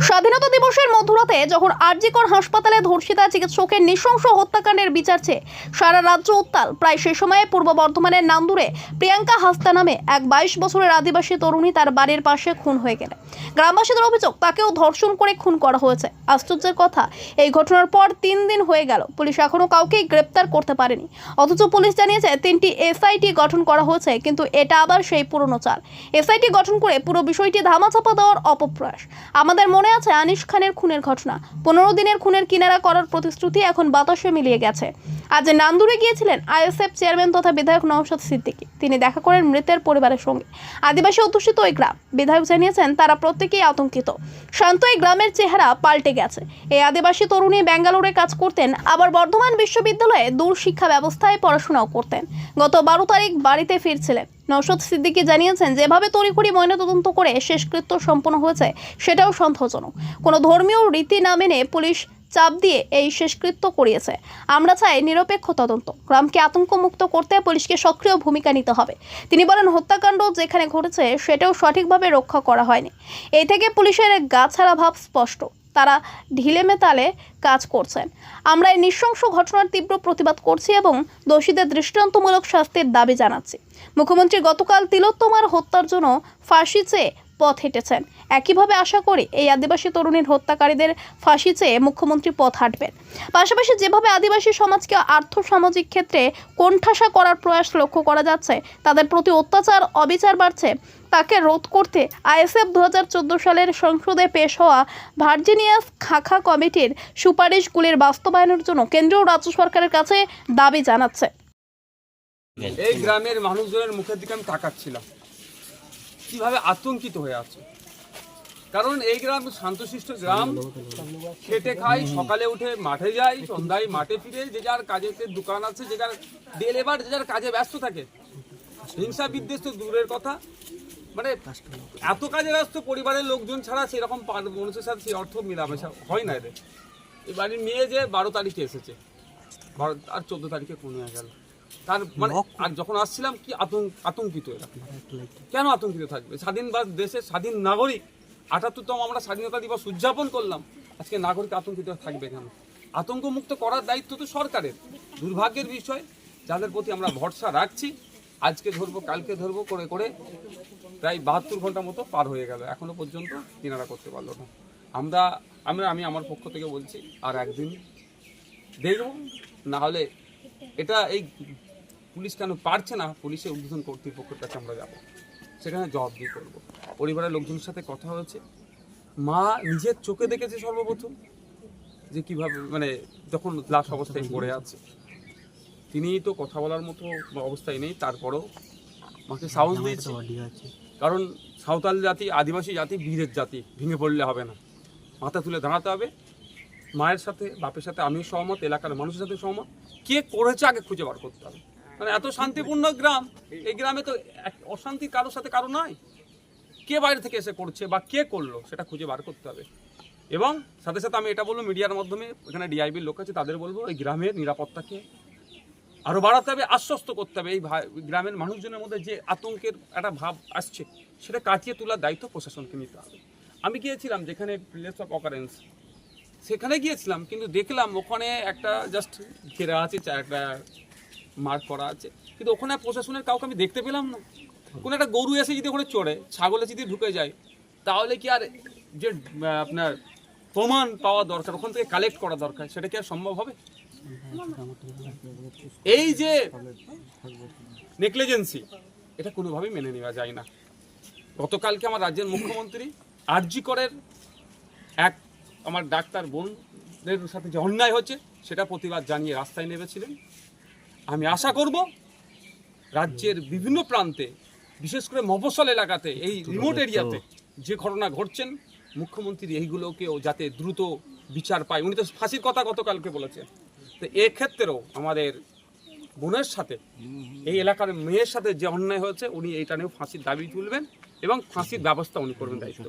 স্বাধীনতা দিবসের মধ্যরাতে যখন আরজিকর হাসপাতালে ধর্ষিতা চিকিৎসকের নৃশংস হত্যাকাণ্ডের বিচার চেয়ে সারা রাজ্য উত্তাল। প্রায় সে সময়ে পূর্ব বর্ধমানের নান্দুরে প্রিয়াঙ্কা হাস্তা নামে এক বাইশ বছরের আদিবাসী তরুণী তার বাড়ির পাশে খুন হয়ে গেলেন গ্রামবাসীদের অভিযোগ, তাকেও ধর্ষণ করে খুন করা হয়েছে। আশ্চর্যের কথা, এই ঘটনার পর তিন দিন হয়ে গেল। পুলিশ এখনও কাউকেই গ্রেপ্তার করতে পারেনি। অথচ পুলিশ জানিয়েছে, তিনটি এসআইটি গঠন করা হয়েছে, কিন্তু এটা আবার সেই পুরনো চাল। এসআইটি গঠন করে পুরো বিষয়টি ধামাচাপা দেওয়ার অপপ্রয়াস। আমাদের মনে আছে আনিস খানের খুনের ঘটনা? পনেরো দিনের খুনের কিনারা করার প্রতিশ্রুতি এখন বাতাসে মিলিয়ে গেছে। আজ নান্দুরে গিয়েছিলেন আইএসএফ চেয়ারম্যান তথা বিধায়ক নওশাদ সিদ্দিকী। তিনি দেখা করেন মৃতের পরিবারের সঙ্গে। আদিবাসী অধ্যুষিত ওই গ্রাম। বিধায়ক জানিয়েছেন, তারা প্রত্যেকেই আতঙ্কিত। শান্ত এই গ্রামের চেহারা পাল্টে গেছে। এই আদিবাসী তরুণী ব্যাঙ্গালোরে কাজ করতেন, আবার বর্ধমান বিশ্ববিদ্যালয়ে দূর শিক্ষা ব্যবস্থায় পড়াশোনাও করতেন। গত বারো তারিখ বাড়িতে ফিরছিলেন। নৌশদ সিদ্দিকী জানিয়েছেন, যেভাবে তড়িঘড়ি ময়নাতদন্ত করে শেষকৃত্য সম্পন্ন হয়েছে, সেটাও সন্দেহজনক। কোনো ধর্মীয় রীতি না মেনে পুলিশ চাপ দিয়ে এই শেষকৃত্য করিয়েছে। আমরা চাই নিরপেক্ষ তদন্ত। গ্রামকে আতঙ্কমুক্ত করতে পুলিশকে সক্রিয় ভূমিকা নিতে হবে। তিনি বলেন, হত্যাকাণ্ড যেখানে ঘটেছে, সেটাও সঠিকভাবে রক্ষা করা হয়নি। এই থেকে পুলিশের গাছাড়া ভাব স্পষ্ট। তারা ঢিলেমেতালে কাজ করছেন। আমরা এই নৃশংস ঘটনার তীব্র প্রতিবাদ করছি এবং দোষীদের দৃষ্টান্তমূলক শাস্তির দাবি জানাচ্ছি। মুখ্যমন্ত্রী গতকাল তিলোত্তমার হত্যার জন্য ফাঁসি চেয়ে পথ হেঁটেছেন। একইভাবে আশা করি এই আদিবাসী তরুণীর হত্যাকারীদের ফাঁসি চেয়ে মুখ্যমন্ত্রী পথ হাঁটবেন। পাশাপাশি যেভাবে আদিবাসী সমাজকে আর্থসামাজিক ক্ষেত্রে কোণঠাসা করার প্রয়াস লক্ষ্য করা যাচ্ছে, তাদের প্রতি অত্যাচার, অবিচার বাড়ছে, তাকে রোধ করতে আইএসএফ দু হাজার চোদ্দ সালের সংসদে পেশ হওয়া ভার্জিনিয়াস খাখা কমিটির সুপারিশগুলির বাস্তবায়নের জন্য কেন্দ্রীয় রাজ্য সরকারের কাছে দাবি জানাচ্ছে। এই গ্রামের মানুষজনের মুখের দিকে আমি তাকাচ্ছিলাম। কীভাবে আতঙ্কিত হয়ে আছে? কারণ এই গ্রাম শান্তশিষ্ট গ্রাম। খেটে খাই, সকালে উঠে মাঠে যাই, সন্ধ্যায় মাঠে ফিরে যে যার কাজেতে দোকান আছে, যে যার ডে লেবার যে যার কাজে ব্যস্ত থাকে। হিংসা বিদ্বেষ তো দূরের কথা। মানে এত কাজে ব্যস্ত পরিবারের লোকজন ছাড়া সেরকম মানুষের সাথে সেই অর্থ মেলামেশা হয় না এদের। এই বাড়ির মেয়ে যে বারো তারিখে এসেছে। বারো আর চোদ্দ তারিখে হয়ে গেল তার মানে আর যখন আসছিলাম কি আতঙ্ক আতঙ্কিত এরা? কেন আতঙ্কিত থাকবে? স্বাধীন বা দেশের স্বাধীন নাগরিক আটাত্তরতম আমরা স্বাধীনতা দিবস উদযাপন করলাম আজকে নাগরিক আতঙ্কিত থাকবে কেন? আতঙ্ক মুক্ত করার দায়িত্ব তো সরকারের। দুর্ভাগ্যের বিষয় যাদের প্রতি আমরা ভরসা রাখছি আজকে ধরবো কালকে ধরবো করে করে প্রায় বাহাত্তর ঘণ্টা মতো পার হয়ে গেল। এখনও পর্যন্ত কিনারা করতে পারল না। আমরা আমরা আমি আমার পক্ষ থেকে বলছি আর একদিন দেখব না হলে এটা এই পুলিশ কেন পারছে না? পুলিশের উদ্বোধন কর্তৃপক্ষের কাছে আমরা যাব। সেখানে জবাবদি করব। পরিবারের লোকজনের সাথে কথা হয়েছে। মা নিজের চোখে দেখেছে সর্বপ্রথম যে কীভাবে মানে যখন লাশ অবস্থায় পড়ে আছে। তিনি তো কথা বলার মতো অবস্থায় নেই তারপরও মাকে সাহস দিয়েছে। কারণ সাঁওতাল জাতি আদিবাসী জাতি বীরের জাতি ভেঙে পড়লে হবে না। মাথা তুলে দাঁড়াতে হবে। মায়ের সাথে, বাপের সাথে আমিও সহমত, এলাকার মানুষের সাথে সহমত। কে করেছে আগে খুঁজে বার করতে হবে? মানে এত শান্তিপূর্ণ গ্রাম, এই গ্রামে তো অশান্তি কারোর সাথে কারও নাই। কে বাইরে থেকে এসে করছে বা কে করল, সেটা খুঁজে বার করতে হবে। এবং সাথে সাথে আমি এটা বলব, মিডিয়ার মাধ্যমে এখানে ডিআইবির লোক আছে, তাদের বলব, এই গ্রামের নিরাপত্তাকে আরও বাড়াতে হবে, আশ্বস্ত করতে হবে। এই গ্রামের মানুষজনের মধ্যে যে আতঙ্কের একটা ভাব আসছে, সেটা কাটিয়ে তোলার দায়িত্ব প্রশাসনকে নিতে হবে। আমি গিয়েছিলাম যেখানে প্লেস অফ অকারেন্স সেখানে গিয়েছিলাম, কিন্তু দেখলাম ওখানে একটা জাস্ট ঘেরা আছে একটা মার্ক করা আছে। কিন্তু ওখানে প্রশাসনের কাউকে আমি দেখতে পেলাম না। কোনো একটা গরু এসে যদি ওখানে চড়ে, ছাগলে যদি ঢুকে যায়, তাহলে কি আর যে আপনার প্রমাণ পাওয়া দরকার, ওখান থেকে কালেক্ট করা দরকার, সেটা কি আর সম্ভব হবে? এই যে নেগলিজেন্সি এটা কোনোভাবেই মেনে নেওয়া যায় না। গতকালকে আমার রাজ্যের মুখ্যমন্ত্রী আরজি করের এক আমার ডাক্তার বোনদের সাথে যে অন্যায় হচ্ছে সেটা প্রতিবাদ জানিয়ে রাস্তায় নেমেছিলেন। আমি আশা করব রাজ্যের বিভিন্ন প্রান্তে বিশেষ করে মফসল এলাকাতে এই রিমোট এরিয়াতে যে ঘটনা ঘটছেন মুখ্যমন্ত্রী এইগুলোকেও যাতে দ্রুত বিচার পায়। উনি তো ফাঁসির কথা গতকালকে বলেছেন। তো এক্ষেত্রেও আমাদের বোনের সাথে এই এলাকার মেয়ের সাথে যে অন্যায় হয়েছে উনি এইটা নিয়েও ফাঁসির দাবি তুলবেন এবং ফাঁসির ব্যবস্থা উনি করবেন দায়িত্ব।